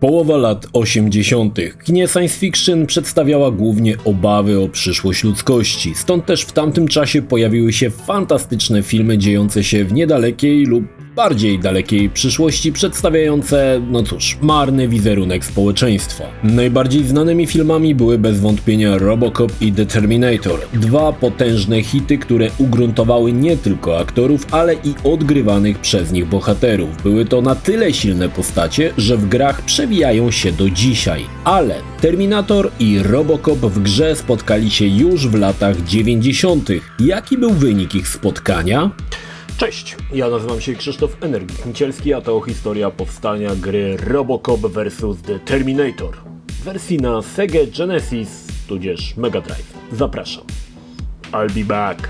Połowa lat 80. Kinie science fiction przedstawiała głównie obawy o przyszłość ludzkości, stąd też w tamtym czasie pojawiły się fantastyczne filmy dziejące się w niedalekiej lub bardziej dalekiej przyszłości, przedstawiające, no cóż, marny wizerunek społeczeństwa. Najbardziej znanymi filmami były bez wątpienia Robocop i Determinator, dwa potężne hity, które ugruntowały nie tylko aktorów, ale i odgrywanych przez nich bohaterów. Były to na tyle silne postacie, że w grach przewijają się do dzisiaj. Ale Terminator i Robocop w grze spotkali się już w latach 90. Jaki był wynik ich spotkania? Cześć, ja nazywam się Krzysztof Energik Micielski, a to historia powstania gry Robocop vs. The Terminator w wersji na Sega Genesis tudzież Mega Drive. Zapraszam. I'll be back.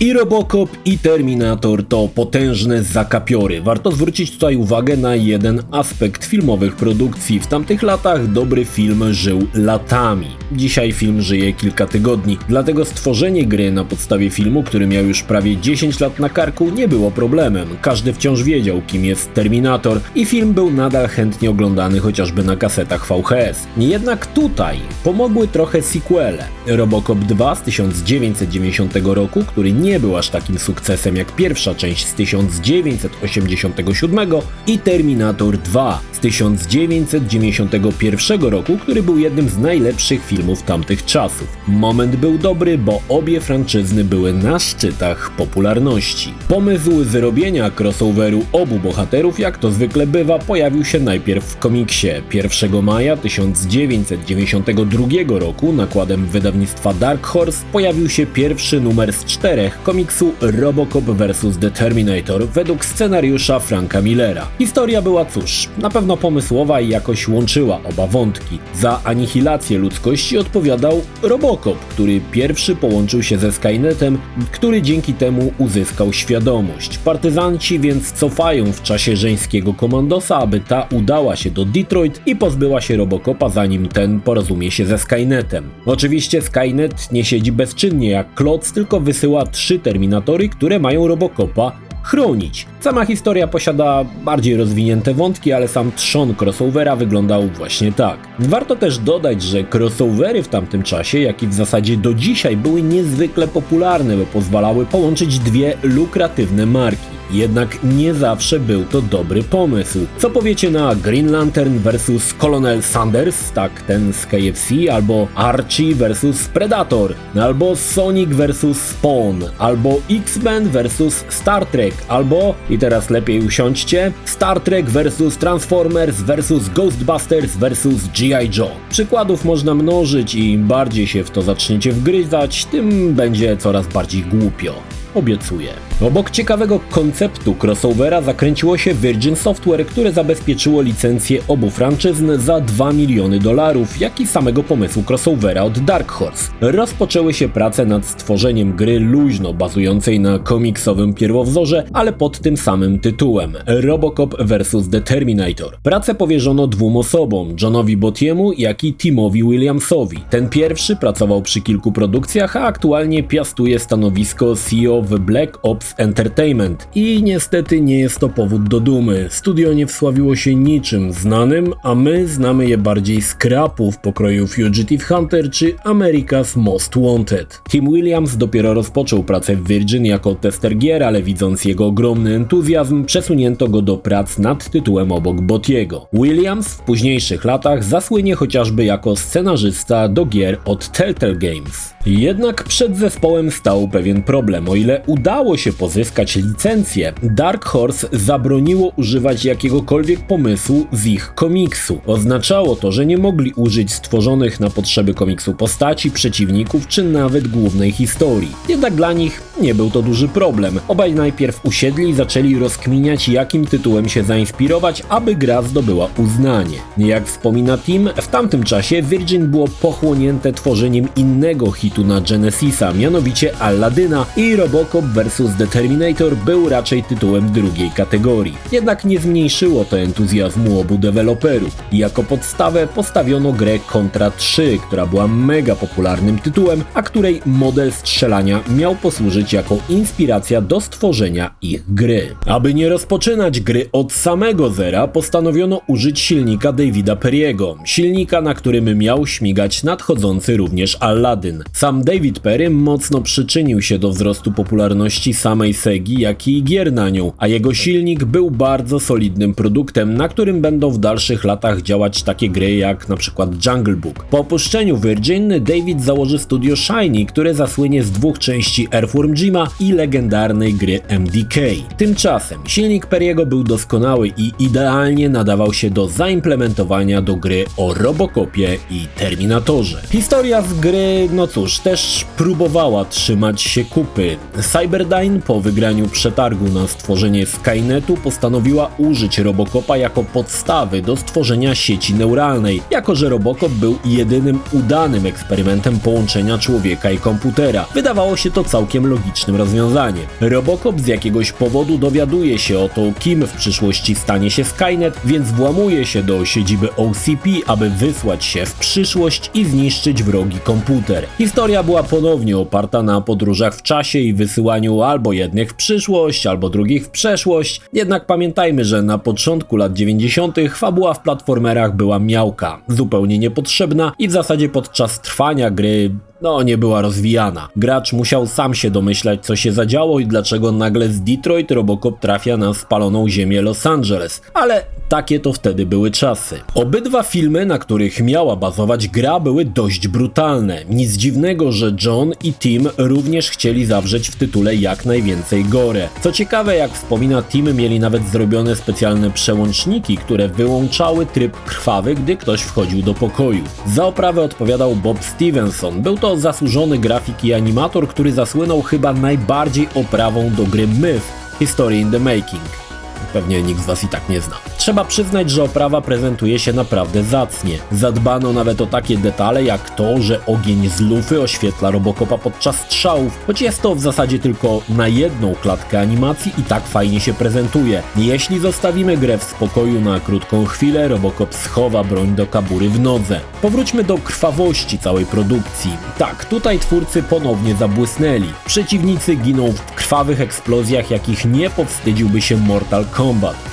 I Robocop i Terminator to potężne zakapiory. Warto zwrócić tutaj uwagę na jeden aspekt filmowych produkcji. W tamtych latach dobry film żył latami. Dzisiaj film żyje kilka tygodni. Dlatego stworzenie gry na podstawie filmu, który miał już prawie 10 lat na karku, nie było problemem. Każdy wciąż wiedział, kim jest Terminator i film był nadal chętnie oglądany chociażby na kasetach VHS. Jednak tutaj pomogły trochę sequele. Robocop 2 z 1990 roku, który nie nie był aż takim sukcesem jak pierwsza część z 1987 i Terminator 2 z 1991 roku, który był jednym z najlepszych filmów tamtych czasów. Moment był dobry, bo obie franczyzny były na szczytach popularności. Pomysł zrobienia crossoveru obu bohaterów, jak to zwykle bywa, pojawił się najpierw w komiksie. 1 maja 1992 roku nakładem wydawnictwa Dark Horse pojawił się pierwszy numer z czterech komiksu Robocop vs. The Terminator według scenariusza Franka Millera. Historia była cóż, na pewno pomysłowa i jakoś łączyła oba wątki. Za anihilację ludzkości odpowiadał Robocop, który pierwszy połączył się ze Skynetem, który dzięki temu uzyskał świadomość. Partyzanci więc cofają w czasie żeńskiego komandosa, aby ta udała się do Detroit i pozbyła się Robocopa zanim ten porozumie się ze Skynetem. Oczywiście Skynet nie siedzi bezczynnie jak kloc, tylko wysyła trzy trzy Terminatory, które mają Robocopa chronić. Sama historia posiada bardziej rozwinięte wątki, ale sam trzon crossovera wyglądał właśnie tak. Warto też dodać, że crossovery w tamtym czasie, jak i w zasadzie do dzisiaj, były niezwykle popularne, bo pozwalały połączyć dwie lukratywne marki. Jednak nie zawsze był to dobry pomysł. Co powiecie na Green Lantern vs Colonel Sanders, tak ten z KFC, albo Archie vs Predator, albo Sonic vs Spawn, albo X-Men vs Star Trek, albo, i teraz lepiej usiądźcie, Star Trek vs Transformers vs Ghostbusters vs G.I. Joe. Przykładów można mnożyć i im bardziej się w to zaczniecie wgryzać, tym będzie coraz bardziej głupio obiecuję. Obok ciekawego konceptu crossovera zakręciło się Virgin Software, które zabezpieczyło licencję obu franczyzn za 2 miliony dolarów, jak i samego pomysłu crossovera od Dark Horse. Rozpoczęły się prace nad stworzeniem gry luźno bazującej na komiksowym pierwowzorze, ale pod tym samym tytułem Robocop vs. The Terminator. Pracę powierzono dwóm osobom, Johnowi Botiemu, jak i Timowi Williamsowi. Ten pierwszy pracował przy kilku produkcjach, a aktualnie piastuje stanowisko CEO w Black Ops Entertainment i niestety nie jest to powód do dumy. Studio nie wsławiło się niczym znanym, a my znamy je bardziej z krapów pokroju Fugitive Hunter czy America's Most Wanted. Tim Williams dopiero rozpoczął pracę w Virgin jako tester gier, ale widząc jego ogromny entuzjazm, przesunięto go do prac nad tytułem obok Botiego. Williams w późniejszych latach zasłynie chociażby jako scenarzysta do gier od Telltale Games. Jednak przed zespołem stał pewien problem. O ile udało się pozyskać licencję, Dark Horse zabroniło używać jakiegokolwiek pomysłu z ich komiksu. Oznaczało to, że nie mogli użyć stworzonych na potrzeby komiksu postaci, przeciwników czy nawet głównej historii. Jednak dla nich nie był to duży problem. Obaj najpierw usiedli i zaczęli rozkminiać, jakim tytułem się zainspirować, aby gra zdobyła uznanie. Jak wspomina Tim, w tamtym czasie Virgin było pochłonięte tworzeniem innego hitu na Genesisa, mianowicie Alladyna i Robocop vs. The Terminator był raczej tytułem drugiej kategorii. Jednak nie zmniejszyło to entuzjazmu obu deweloperów. Jako podstawę postawiono grę Contra 3, która była mega popularnym tytułem, a której model strzelania miał posłużyć służyć jako inspiracja do stworzenia ich gry. Aby nie rozpoczynać gry od samego zera, postanowiono użyć silnika Davida Perry'ego, silnika, na którym miał śmigać nadchodzący również Aladdin. Sam David Perry mocno przyczynił się do wzrostu popularności samej Segi, jak i gier na nią, a jego silnik był bardzo solidnym produktem, na którym będą w dalszych latach działać takie gry jak przykład Jungle Book. Po opuszczeniu Virgin, David założy studio Shiny, które zasłynie z dwóch części Earthworm Jima i legendarnej gry MDK. Tymczasem silnik Perry'ego był doskonały i idealnie nadawał się do zaimplementowania do gry o Robocopie i Terminatorze. Historia z gry, no cóż, też próbowała trzymać się kupy. Cyberdyne po wygraniu przetargu na stworzenie Skynetu postanowiła użyć Robocopa jako podstawy do stworzenia sieci neuralnej, jako że Robocop był jedynym udanym eksperymentem połączenia człowieka i komputera. Wydawało się to całkiem logicznym rozwiązaniem. Robocop z jakiegoś powodu dowiaduje się o to, kim w przyszłości stanie się Skynet, więc włamuje się do siedziby OCP, aby wysłać się w przyszłość i zniszczyć wrogi komputer. Historia była ponownie oparta na podróżach w czasie i wysyłaniu albo jednych w przyszłość, albo drugich w przeszłość. Jednak pamiętajmy, że na początku lat 90. fabuła w platformerach była miałka, zupełnie niepotrzebna i w zasadzie podczas trwania gry no nie była rozwijana. Gracz musiał sam się domyślać, co się zadziało i dlaczego nagle z Detroit Robocop trafia na spaloną ziemię Los Angeles. Ale takie to wtedy były czasy. Obydwa filmy, na których miała bazować gra, były dość brutalne. Nic dziwnego, że John i Tim również chcieli zawrzeć w tytule jak najwięcej gore. Co ciekawe, jak wspomina Tim, mieli nawet zrobione specjalne przełączniki, które wyłączały tryb krwawy, gdy ktoś wchodził do pokoju. Za oprawę odpowiadał Bob Stevenson. Był to zasłużony grafik i animator, który zasłynął chyba najbardziej oprawą do gry Myth History in the Making. Pewnie nikt z Was i tak nie zna. Trzeba przyznać, że oprawa prezentuje się naprawdę zacnie. Zadbano nawet o takie detale jak to, że ogień z lufy oświetla Robocopa podczas strzałów, choć jest to w zasadzie tylko na jedną klatkę animacji i tak fajnie się prezentuje. Jeśli zostawimy grę w spokoju na krótką chwilę, Robocop schowa broń do kabury w nodze. Powróćmy do krwawości całej produkcji. Tak, tutaj twórcy ponownie zabłysnęli. Przeciwnicy giną w krwawych eksplozjach, jakich nie powstydziłby się Mortal Kombat.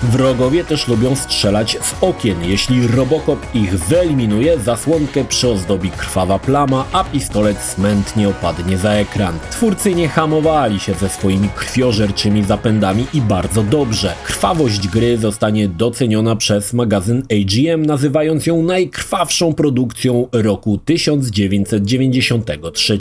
Wrogowie też lubią strzelać z okien. Jeśli Robocop ich wyeliminuje, zasłonkę przyozdobi krwawa plama, a pistolet smętnie opadnie za ekran. Twórcy nie hamowali się ze swoimi krwiożerczymi zapędami i bardzo dobrze. Krwawość gry zostanie doceniona przez magazyn AGM, nazywając ją najkrwawszą produkcją roku 1993.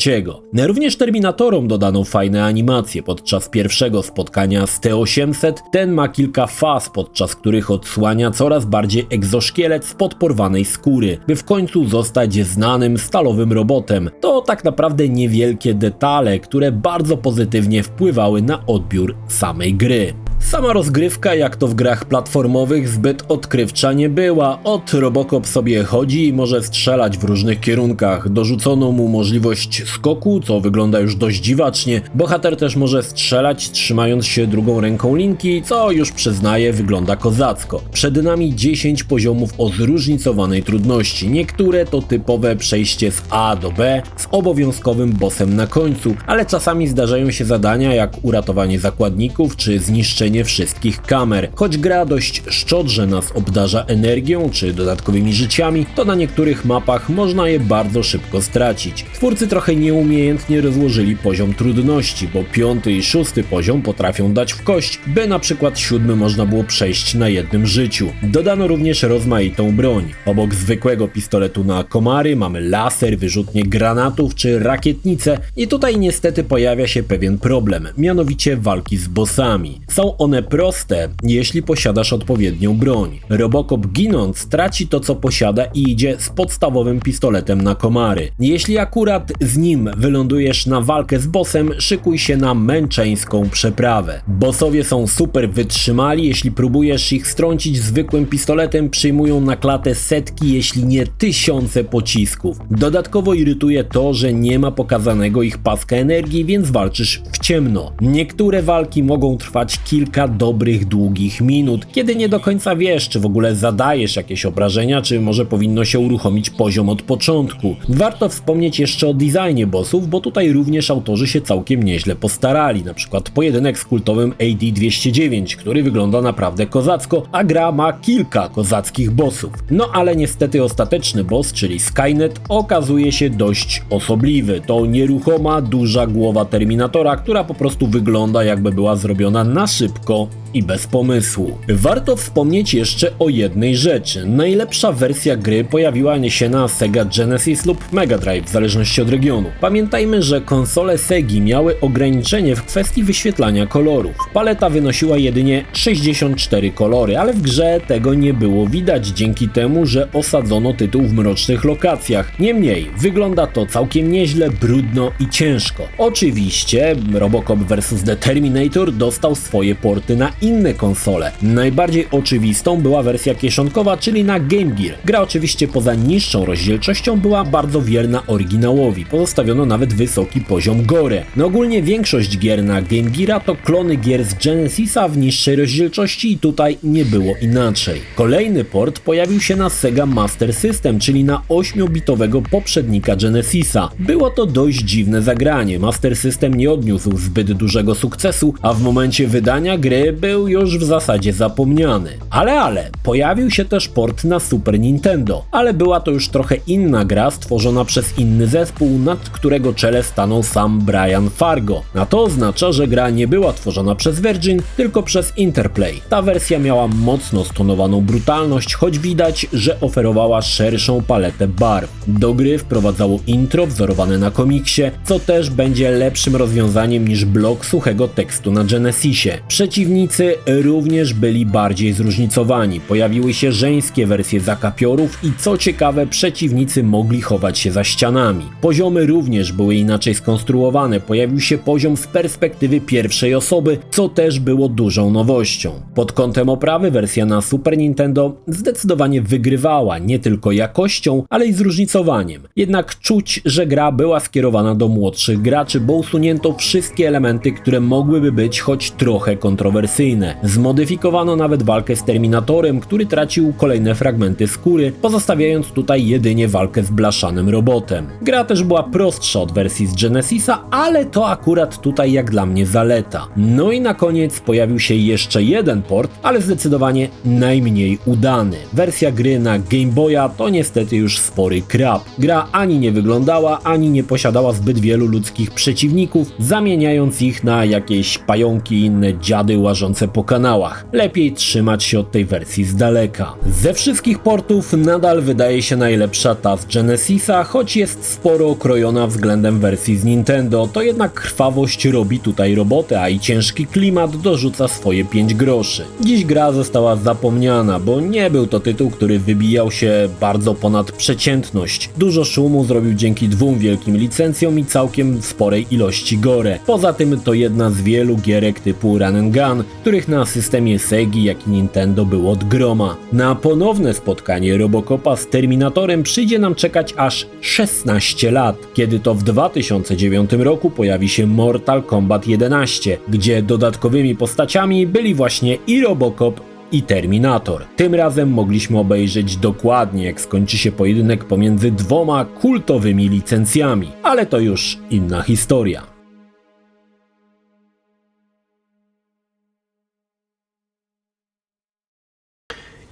Również Terminatorom dodano fajne animacje podczas pierwszego spotkania z T-800. Ten ma kilka faz, podczas których odsłania coraz bardziej egzoszkielet spod porwanej skóry, by w końcu zostać znanym stalowym robotem. To tak naprawdę niewielkie detale, które bardzo pozytywnie wpływały na odbiór samej gry. Sama rozgrywka, jak to w grach platformowych, zbyt odkrywcza nie była. Od Robocop sobie chodzi i może strzelać w różnych kierunkach. Dorzucono mu możliwość skoku, co wygląda już dość dziwacznie. Bohater też może strzelać, trzymając się drugą ręką linki, co już przyznaję wygląda kozacko. Przed nami 10 poziomów o zróżnicowanej trudności. Niektóre to typowe przejście z A do B z obowiązkowym bossem na końcu, ale czasami zdarzają się zadania jak uratowanie zakładników czy zniszczenie wszystkich kamer. Choć gra dość szczodrze nas obdarza energią czy dodatkowymi życiami, to na niektórych mapach można je bardzo szybko stracić. Twórcy trochę nieumiejętnie rozłożyli poziom trudności, bo piąty i szósty poziom potrafią dać w kość, by na przykład siódmy można było przejść na jednym życiu. Dodano również rozmaitą broń. Obok zwykłego pistoletu na komary mamy laser, wyrzutnie granatów czy rakietnice i tutaj niestety pojawia się pewien problem, mianowicie walki z bossami. Są one proste, jeśli posiadasz odpowiednią broń. Robocop ginąc traci to co posiada i idzie z podstawowym pistoletem na komary. Jeśli akurat z nim wylądujesz na walkę z bossem, szykuj się na męczeńską przeprawę. Bossowie są super wytrzymali, jeśli próbujesz ich strącić zwykłym pistoletem, przyjmują na klatę setki, jeśli nie tysiące pocisków. Dodatkowo irytuje to, że nie ma pokazanego ich paska energii, więc walczysz w ciemno. Niektóre walki mogą trwać kilka kilka dobrych, długich minut, kiedy nie do końca wiesz, czy w ogóle zadajesz jakieś obrażenia, czy może powinno się uruchomić poziom od początku. Warto wspomnieć jeszcze o designie bossów, bo tutaj również autorzy się całkiem nieźle postarali. Na przykład pojedynek z kultowym AD-209, który wygląda naprawdę kozacko, a gra ma kilka kozackich bossów. No ale niestety ostateczny boss, czyli Skynet, okazuje się dość osobliwy. To nieruchoma, duża głowa Terminatora, która po prostu wygląda jakby była zrobiona na szybko Go. I bez pomysłu. Warto wspomnieć jeszcze o jednej rzeczy. Najlepsza wersja gry pojawiła się na Sega Genesis lub Mega Drive w zależności od regionu. Pamiętajmy, że konsole Segi miały ograniczenie w kwestii wyświetlania kolorów. Paleta wynosiła jedynie 64 kolory, ale w grze tego nie było widać dzięki temu, że osadzono tytuł w mrocznych lokacjach. Niemniej, wygląda to całkiem nieźle, brudno i ciężko. Oczywiście Robocop vs. The Terminator dostał swoje porty na inne konsole. Najbardziej oczywistą była wersja kieszonkowa, czyli na Game Gear. Gra oczywiście poza niższą rozdzielczością była bardzo wierna oryginałowi. Pozostawiono nawet wysoki poziom gore. No ogólnie większość gier na Game Geara to klony gier z Genesisa w niższej rozdzielczości i tutaj nie było inaczej. Kolejny port pojawił się na Sega Master System, czyli na 8-bitowego poprzednika Genesisa. Było to dość dziwne zagranie. Master System nie odniósł zbyt dużego sukcesu, a w momencie wydania gry był już w zasadzie zapomniany. Ale ale, pojawił się też port na Super Nintendo, ale była to już trochę inna gra stworzona przez inny zespół, nad którego czele stanął sam Brian Fargo. A to oznacza, że gra nie była tworzona przez Virgin, tylko przez Interplay. Ta wersja miała mocno stonowaną brutalność, choć widać, że oferowała szerszą paletę barw. Do gry wprowadzało intro wzorowane na komiksie, co też będzie lepszym rozwiązaniem niż blok suchego tekstu na Genesisie. Przeciwnicy również byli bardziej zróżnicowani. Pojawiły się żeńskie wersje zakapiorów i co ciekawe, przeciwnicy mogli chować się za ścianami. Poziomy również były inaczej skonstruowane. Pojawił się poziom z perspektywy pierwszej osoby, co też było dużą nowością. Pod kątem oprawy wersja na Super Nintendo zdecydowanie wygrywała nie tylko jakością, ale i zróżnicowaniem. Jednak czuć, że gra była skierowana do młodszych graczy, bo usunięto wszystkie elementy, które mogłyby być choć trochę kontrowersyjne. Zmodyfikowano nawet walkę z Terminatorem, który tracił kolejne fragmenty skóry, pozostawiając tutaj jedynie walkę z blaszanym robotem. Gra też była prostsza od wersji z Genesisa, ale to akurat tutaj jak dla mnie zaleta. No i na koniec pojawił się jeszcze jeden port, ale zdecydowanie najmniej udany. Wersja gry na Game Boya to niestety już spory krab. Gra ani nie wyglądała, ani nie posiadała zbyt wielu ludzkich przeciwników, zamieniając ich na jakieś pająki i inne dziady łażące po kanałach. Lepiej trzymać się od tej wersji z daleka. Ze wszystkich portów nadal wydaje się najlepsza ta z Genesisa, choć jest sporo okrojona względem wersji z Nintendo, to jednak krwawość robi tutaj robotę, a i ciężki klimat dorzuca swoje 5 groszy. Dziś gra została zapomniana, bo nie był to tytuł, który wybijał się bardzo ponad przeciętność. Dużo szumu zrobił dzięki dwóm wielkim licencjom i całkiem sporej ilości gore. Poza tym to jedna z wielu gierek typu Run and Gun, których na systemie Segi jak i Nintendo było od groma. Na ponowne spotkanie Robocopa z Terminatorem przyjdzie nam czekać aż 16 lat, kiedy to w 2009 roku pojawi się Mortal Kombat 11, gdzie dodatkowymi postaciami byli właśnie i Robocop i Terminator. Tym razem mogliśmy obejrzeć dokładnie, jak skończy się pojedynek pomiędzy dwoma kultowymi licencjami, ale to już inna historia.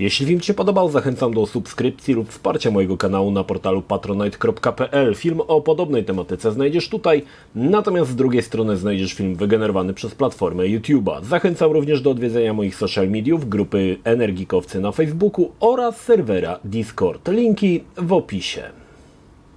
Jeśli film Ci się podobał, zachęcam do subskrypcji lub wsparcia mojego kanału na portalu patronite.pl. Film o podobnej tematyce znajdziesz tutaj, natomiast z drugiej strony znajdziesz film wygenerowany przez platformę YouTube'a. Zachęcam również do odwiedzenia moich social mediów, grupy Energikowcy na Facebooku oraz serwera Discord. Linki w opisie.